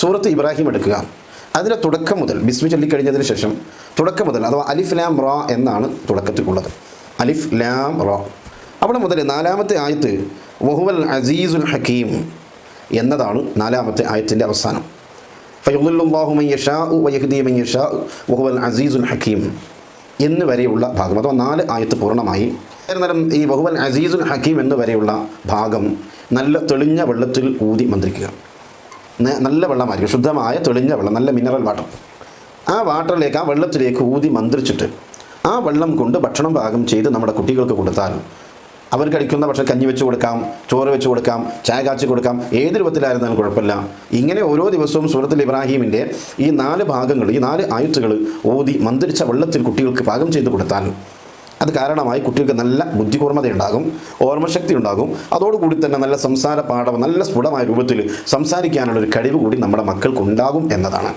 സൂറത്ത് ഇബ്രാഹിം എടുക്കുക. അതിന്റെ തുടക്കം മുതൽ ബിസ്മി ചൊല്ലിക്കഴിഞ്ഞതിന് ശേഷം തുടക്കം മുതൽ അഥവാ അലിഫ് ലാം റ എന്നാണ് തുടക്കത്തിലുള്ളത്. അലിഫ് ലാം റ. അവിടെ മുതൽ നാലാമത്തെ ആയത്ത് വഹുവൽ അസീസുൽ ഹക്കീം എന്നതാണ് നാലാമത്തെ ആയത്തിന്റെ അവസാനം. മയ്യഷാ വഹുവൽ അസീസുൽ ഹക്കീം എന്ന് വരെയുള്ള ഭാഗം അഥവാ നാല് ആയത്ത് പൂർണമായി. നേരം ഈ വഹുവൽ അസീസുൽ ഹക്കീം എന്ന് വരെയുള്ള ഭാഗം നല്ല തെളിഞ്ഞ വെള്ളത്തിൽ ഊതി മന്ത്രിക്കുക. നല്ല വെള്ളമായിരിക്കും. ശുദ്ധമായ തെളിഞ്ഞ വെള്ളം നല്ല മിനറൽ വാട്ടർ ആ വാട്ടറിലേക്ക് ആ വെള്ളത്തിലേക്ക് ഊതി മന്ത്രിച്ചിട്ട് ആ വെള്ളം കൊണ്ട് ഭക്ഷണം പാകം ചെയ്ത് നമ്മുടെ കുട്ടികൾക്ക് കൊടുത്താൽ അവർ കഴിക്കുന്ന ഭക്ഷണം കഞ്ഞി വെച്ച് കൊടുക്കാം ചോറ് വെച്ച് കൊടുക്കാം ചായ കാച്ചി കൊടുക്കാം ഏത് രൂപത്തിലായിരുന്നാലും കുഴപ്പമില്ല. ഇങ്ങനെ ഓരോ ദിവസവും സൂറത്തുൽ ഇബ്രാഹീമിന്റെ ഈ നാല് ഭാഗങ്ങൾ ഈ നാല് ആയുത്തുകൾ ഓതി മന്ത്രിച്ച വെള്ളത്തിൽ കുട്ടികൾക്ക് പാകം ചെയ്ത് കൊടുത്താൽ അത് കാരണമായി കുട്ടികൾക്ക് നല്ല ബുദ്ധികൂർമ്മതയുണ്ടാകും ഓർമ്മശക്തി ഉണ്ടാകും അതോടുകൂടി തന്നെ നല്ല സംസാര പാഠം നല്ല സ്ഫുടമായ രൂപത്തിൽ സംസാരിക്കാനുള്ള ഒരു കഴിവ് കൂടി നമ്മുടെ മക്കൾക്ക് ഉണ്ടാകും എന്നതാണ്.